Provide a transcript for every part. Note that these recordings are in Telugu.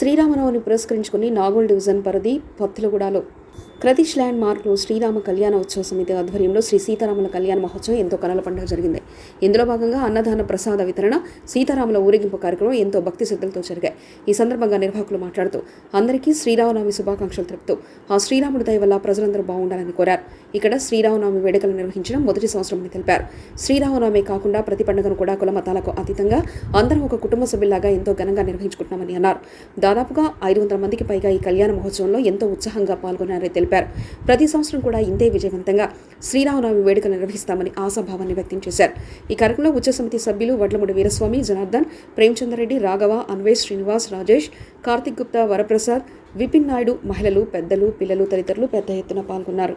శ్రీరామనవమిని పురస్కరించుకుని నాగోల్ డివిజన్ పరిధి పత్తులగూడలో క్రతిష్ ల్యాండ్ మార్క్లో శ్రీరామ కళ్యాణ ఉత్సవ సమితి ఆధ్వర్యంలో శ్రీ సీతారాముల కళ్యాణ మహోత్సవం ఎంతో కనుల పండుగ జరిగింది. ఇందులో భాగంగా అన్నదాన ప్రసాద వితరణ సీతారాముల ఊరేగింపు కార్యక్రమం ఎంతో భక్తి శ్రద్ధలతో జరిగాయి. ఈ సందర్భంగా నిర్వాహకులు మాట్లాడుతూ అందరికీ శ్రీరామనవమి శుభాకాంక్షలు తెలుపుతూ ఆ శ్రీరాముడి దయ వల్ల ప్రజలందరూ బాగుండాలని కోరారు. ఇక్కడ శ్రీరామనవమి వేడుకలు నిర్వహించడం మొదటి సంవత్సరమని తెలిపారు. శ్రీరామనవమి కాకుండా ప్రతి పండుగను కూడా కుల మతాలకు అతీతంగా అందరం ఒక కుటుంబ సభ్యులాగా ఎంతో ఘనంగా నిర్వహించుకుంటున్నామని అన్నారు. దాదాపుగా ఐదు వందల మందికి పైగా ఈ కళ్యాణ మహోత్సవంలో ఎంతో ఉత్సాహంగా పాల్గొన్నారని తెలిపారు. ప్రతి సంవత్సరం కూడా ఇంతే విజయవంతంగా శ్రీరామనవమి వేడుకలు నిర్వహిస్తామని ఆశాభావాన్ని వ్యక్తం చేశారు. ఈ కార్యక్రమంలో ఉచ్చ సమితి సభ్యులు వడ్లముడి వీరస్వామి జనార్దన్ ప్రేమచంద్రరెడ్డి రాఘవ అన్వేష్ శ్రీనివాస్ రాజేష్ కార్తిక్ గుప్తా వరప్రసాద్ విపిన్ నాయుడు మహిళలు పెద్దలు పిల్లలు తదితరులు పెద్ద ఎత్తున పాల్గొన్నారు.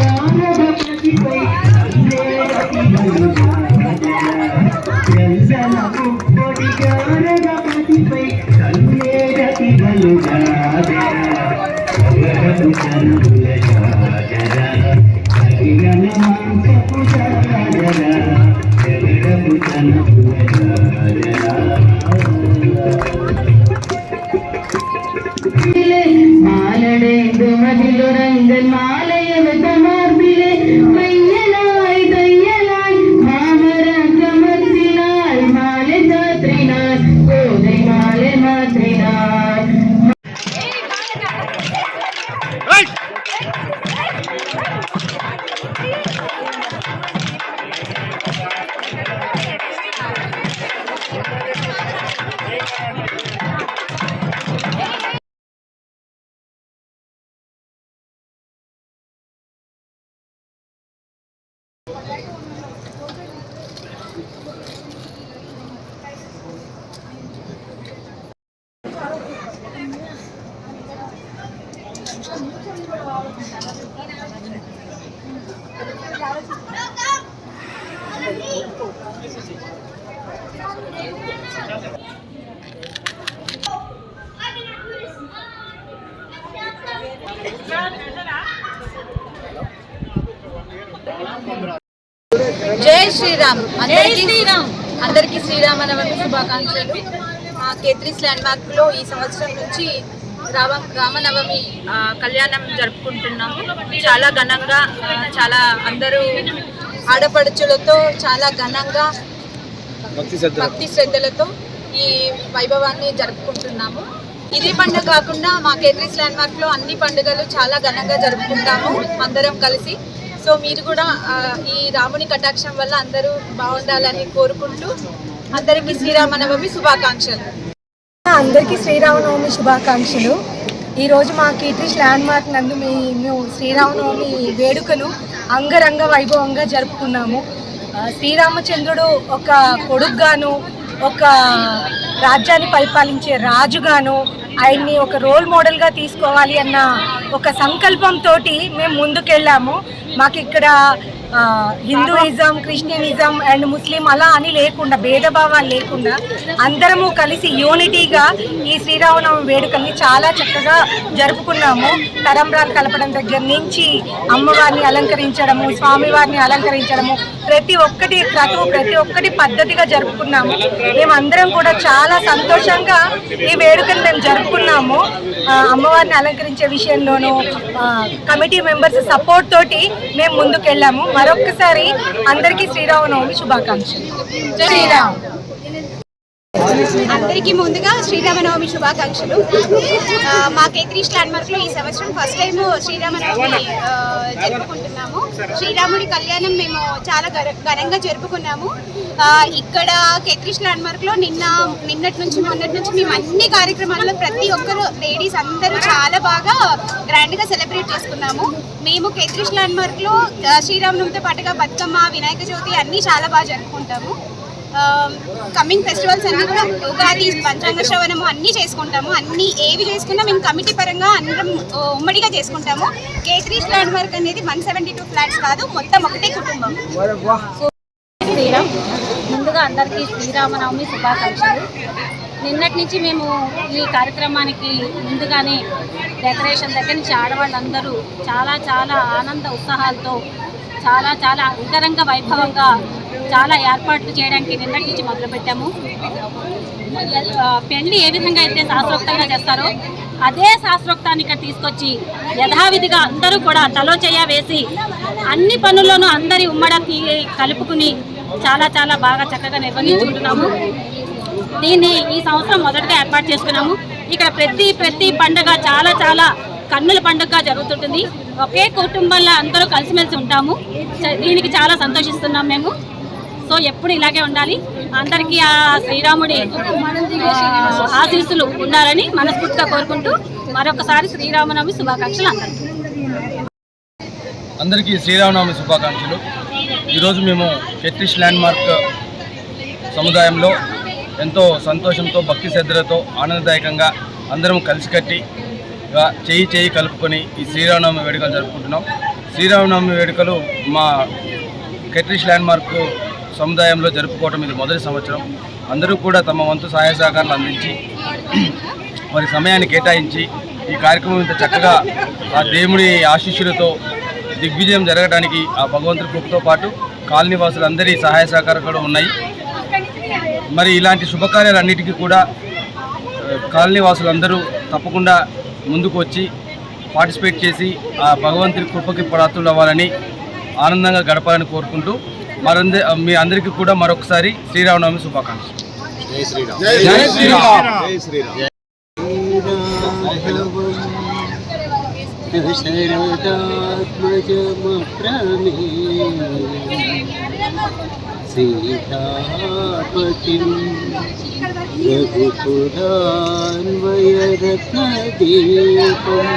జై శ్రీరామ్. అందరికీ శ్రీరామ్ అందరికీ శ్రీరామనవమి శుభాకాంక్షలు. మా ల్యాండ్ మార్క్లో ఈ సంవత్సరం నుంచి రామ రామనవమి కళ్యాణం జరుపుకుంటున్నాము. చాలా ఘనంగా చాలా అందరూ ఆడపడుచులతో చాలా ఘనంగా భక్తి శ్రద్ధలతో. ఈ వైభవాన్ని జరుపుకుంటున్నాము. ఇదే పండుగ కాకుండా మా కేత్రీస్ ల్యాండ్ మార్క్లో అన్ని పండుగలు చాలా ఘనంగా జరుపుకుంటాము అందరం కలిసి. సో మీరు కూడా ఈ రాముని కటాక్షం వల్ల అందరూ బాగుండాలని కోరుకుంటూ అందరికీ శ్రీరామనవమి శుభాకాంక్షలు. అందరికీ శ్రీరామనవమి శుభాకాంక్షలు. ఈరోజు మా కీర్తిష్ ల్యాండ్ మార్క్ నందు మీ మేము శ్రీరామనవమి వేడుకలు అంగరంగ వైభవంగా జరుపుకున్నాము. శ్రీరామచంద్రుడు ఒక కొడుకుగాను ఒక రాజ్యాన్ని పరిపాలించే రాజుగాను ఆయన్ని ఒక రోల్ మోడల్గా తీసుకోవాలి అన్న ఒక సంకల్పంతో మేము ముందుకెళ్ళాము. మాకు ఇక్కడ హిందూయిజం క్రిస్టియనిజం అండ్ ముస్లిం అలా అని లేకుండా భేదభావాలు లేకుండా అందరము కలిసి యూనిటీగా ఈ శ్రీరామనవమి వేడుకల్ని చాలా చక్కగా జరుపుకున్నాము. తరంబ్రాలు కలపడం దగ్గర నుంచి అమ్మవారిని అలంకరించడము స్వామివారిని అలంకరించడము ప్రతి ఒక్కటి క్రతువు ప్రతి ఒక్కటి పద్ధతిగా జరుపుకున్నాము. మేము అందరం కూడా చాలా సంతోషంగా ఈ వేడుకను మేము జరుపుకున్నాము. అమ్మవారిని అలంకరించే విషయంలోనూ కమిటీ మెంబర్స్ సపోర్ట్ తోటి మేము ముందుకెళ్ళాము. మరొక్కసారి అందరికీ శ్రీరామనవమి శుభాకాంక్షలు. శ్రీరామ్. అందరికీ ముందుగా శ్రీరామనవమి శుభాకాంక్షలు. మా కేత్రీష్ ల్యాండ్మార్క్లో లో ఈ సంవత్సరం ఫస్ట్ టైం శ్రీరామనవమి జరుపుకుంటున్నాము. శ్రీరాముడి కళ్యాణం మేము చాలా ఘనంగా జరుపుకున్నాము. ఇక్కడ కేత్రీష్ ల్యాండ్మార్క్లో లో నిన్న నిన్నటి నుంచి మొన్నటి నుంచి మేము అన్ని కార్యక్రమాల్లో ప్రతి ఒక్కరు లేడీస్ అందరూ చాలా బాగా గ్రాండ్గా సెలబ్రేట్ చేసుకున్నాము. మేము కేత్రీష్ ల్యాండ్మార్క్లో లో శ్రీరామనవమితో పాటుగా బతుకమ్మ వినాయక చవితి అన్ని చాలా బాగా జరుపుకుంటాము. కమింగ్ ఫెస్టివల్స్ అన్నీ కూడా ఉగాది పంచాంగ శ్రవణము అన్నీ చేసుకుంటాము. అన్ని ఏవి చేసుకున్నా మేము కమిటీ పరంగా అందరం ఉమ్మడిగా చేసుకుంటాము. కేత్రీ ఫ్లాట్ వర్క్ అనేది వన్ సెవెంటీ టూ ఫ్లాట్స్ కాదు మొత్తం ఒకటే కుటుంబం. శ్రీరామ్ ముందుగా అందరికీ శ్రీరామనవమి శుభాకాంక్షలు. నిన్నటి నుంచి మేము ఈ కార్యక్రమానికి ముందుగానే డెకరేషన్ దగ్గర నుంచి ఆడవాళ్ళందరూ చాలా చాలా ఆనంద ఉత్సాహాలతో చాలా చాలా అంగరంగ వైభవంగా చాలా ఏర్పాట్లు చేయడానికి నిన్నటి నుంచి మొదలుపెట్టాము పెళ్ళి ఏ విధంగా అయితే శాస్త్రోక్తంగా చేస్తారో అదే శాస్త్రోక్తాన్ని ఇక్కడ తీసుకొచ్చి యథావిధిగా అందరూ కూడా తలో చేయ వేసి అన్ని పనుల్లోనూ అందరి ఉమ్మడకి కలుపుకుని చాలా చాలా బాగా చక్కగా నిర్వహించుకుంటున్నాము. దీన్ని ఈ సంవత్సరం మొదటగా ఏర్పాటు చేసుకున్నాము. ఇక్కడ ప్రతి ప్రతి పండుగ చాలా చాలా కన్నుల పండుగగా జరుగుతుంటుంది. ఒకే కుటుంబంలో అందరూ కలిసిమెలిసి ఉంటాము. దీనికి చాలా సంతోషిస్తున్నాం మేము. సో ఎప్పుడు ఇలాగే ఉండాలి. అందరికీ ఆ శ్రీరాముడి ఆ, ఆశీస్సులు ఉండాలని మనస్ఫూర్తిగా కోరుకుంటూ మరొకసారి శ్రీరామనవమి శుభాకాంక్షలు అందరికీ. అందరికీ శ్రీరామనవమి శుభాకాంక్షలు. ఈరోజు మేము కెట్రిష్ ల్యాండ్ మార్క్ సముదాయంలో ఎంతో సంతోషంతో భక్తి శ్రద్ధలతో ఆనందదాయకంగా అందరం కలిసికట్టి చేయి చేయి కలుపుకొని ఈ శ్రీరామనవమి వేడుకలు జరుపుకుంటున్నాం. శ్రీరామనవమి వేడుకలు మా కెట్రిష్ ల్యాండ్మార్క్ సముదాయంలో జరుపుకోవడం ఇది మొదటి సంవత్సరం. అందరూ కూడా తమ వంతు సహాయ సహకారాలు అందించి వారి సమయాన్ని కేటాయించి ఈ కార్యక్రమం ఇంత చక్కగా ఆ దేవుడి ఆశీస్సులతో దిగ్విజయం జరగడానికి ఆ భగవంతుడి కృపతో పాటు కాలనీవాసులందరి సహాయ సహకారాలు కూడా ఉన్నాయి. మరి ఇలాంటి శుభకార్యాలన్నిటికీ కూడా కాలనీవాసులందరూ కాలనీ వాసులందరూ తప్పకుండా ముందుకు వచ్చి పార్టిసిపేట్ చేసి ఆ భగవంతుడి కృపకి ప్రాప్తులు అవ్వాలని ఆనందంగా గడపాలని కోరుకుంటూ మరంద మీ అందరికీ కూడా మరొకసారి శ్రీరామనవమి శుభాకాంక్షలు. జై శ్రీరామ్. జై శ్రీరామ్. జై శ్రీరామ్. సీతాపతిం రఘుపురాన్వయరత్నదీపం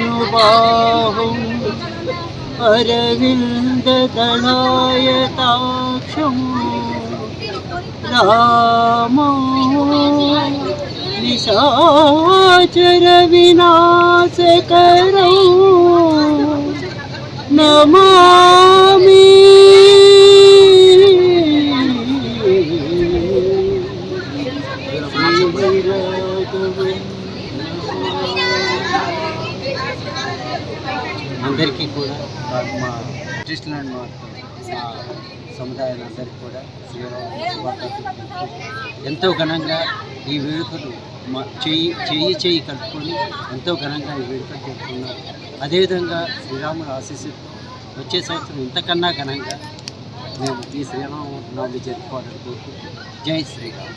ఆజానుబాహం अरविन्ददलायताक्षं रामो निशाचरविनाशकरौ। निशाचरविनाशकरम ఎంతో ఘనంగా ఈ వేడుకలు మా చెయ్యి చెయ్యి చెయ్యి కలుపుకొని ఎంతో ఘనంగా ఈ వేడుకలు జరుపుకున్నారు. అదేవిధంగా శ్రీరాముడు ఆశీస్సు వచ్చే సంవత్సరం ఇంతకన్నా ఘనంగా మేము ఈ శ్రీరామనవమి జరుపుకోవాలని కోరుకుంటున్నాం. జై శ్రీరామ్.